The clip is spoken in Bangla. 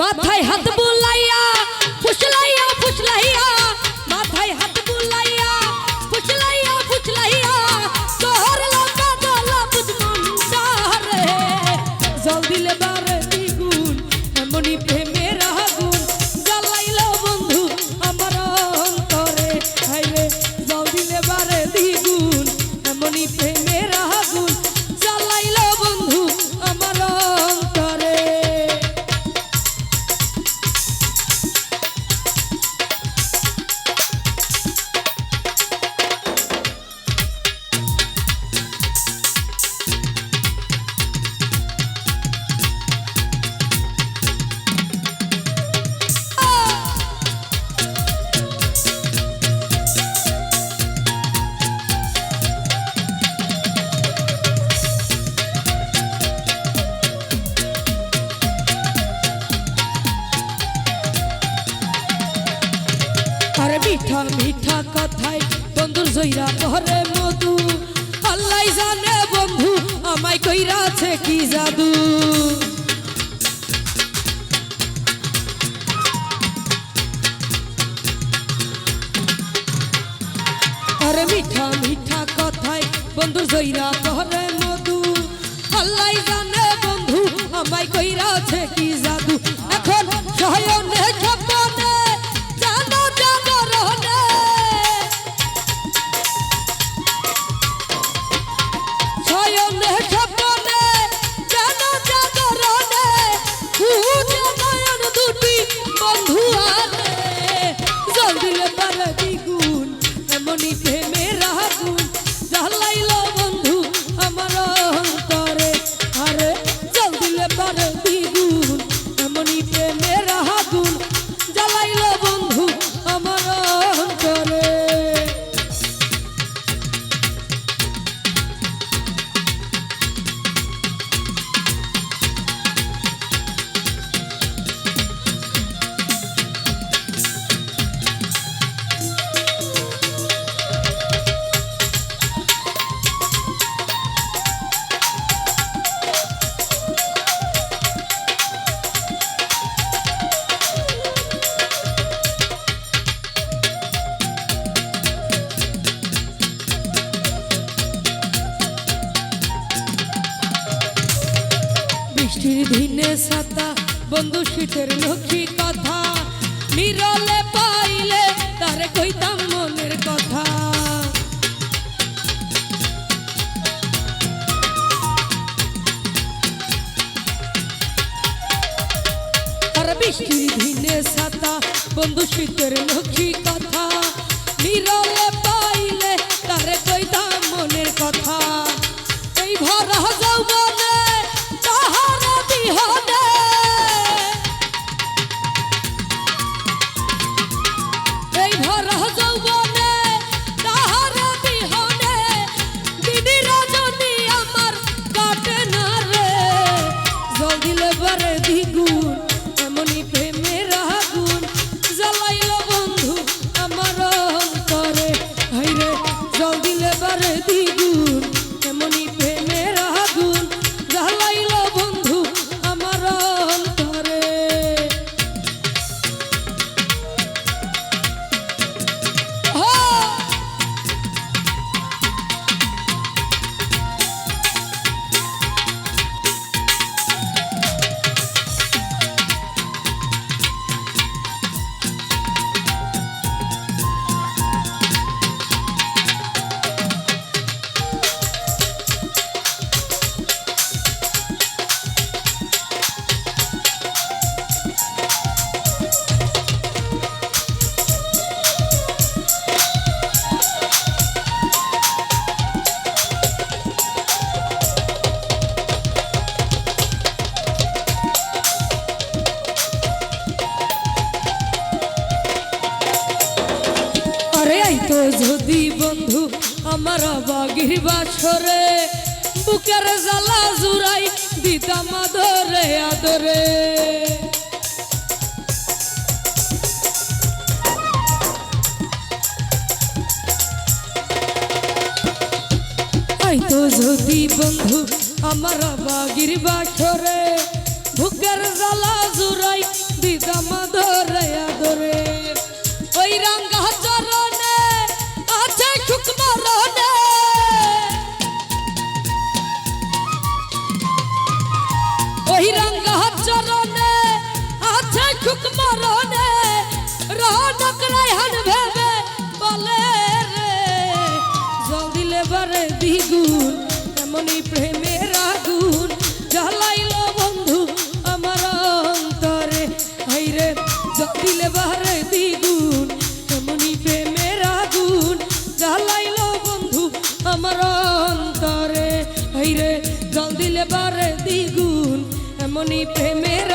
মাথায় হাত বুলাইয়া, ফুসলাইয়া ফুসলাইয়া, মাথায় হাত বুলাইয়া, ফুসলাইয়া ফুসলাইয়া, শহর লঙ্কা দলা বুঝমন শহরে জল দিলে বারে দ্বিগুণ এমনই প্রেমের আগুন। জ্বালাইল বন্ধু আমার অন্তরে। হাইরে জল দিলে বারে দ্বিগুণ এমনই প্রেমের মিঠা কথাই বন্ধুর জইরা পরে মধু। আল্লাহ জানে বন্ধু, আমায় কইরাছে কি জাদু। আরে মিঠা মিঠা কথাই বন্ধুর জইরা পরে মধু। আল্লাহ জানে বন্ধু, আমায় কইরাছে বৃষ্টির দিনে সাতা বন্ধু শীতের লক্ষ্মী কথা। নিরলে পাইলে তারে কইতাম মনের কথা। বৃষ্টির দিনে সাতা বন্ধু শীতের লক্ষ্মী কথা। নিরলে পাইলে তারে কইতাম মনের কথা। এই ভরা যৌবনে যদি বন্ধু আমার বাগির বাছরে, বুকের জ্বালা জুড়াই দিতাম আদরে আদরে। তো যদি বন্ধু আমার বাগির বাছরে, বুকের জ্বালা জুড়াই দ্বিগুণ এমনই প্রেমের আগুন জ্বালাইল বন্ধু আমার অন্তরে। হাইরে দিলে বারে দ্বিগুণ এমনই প্রেমের আগুন জ্বালাইল বন্ধু আমার অন্তরে। হাইরে জল দিলে বারে দ্বিগুণ এমনই প্রেমের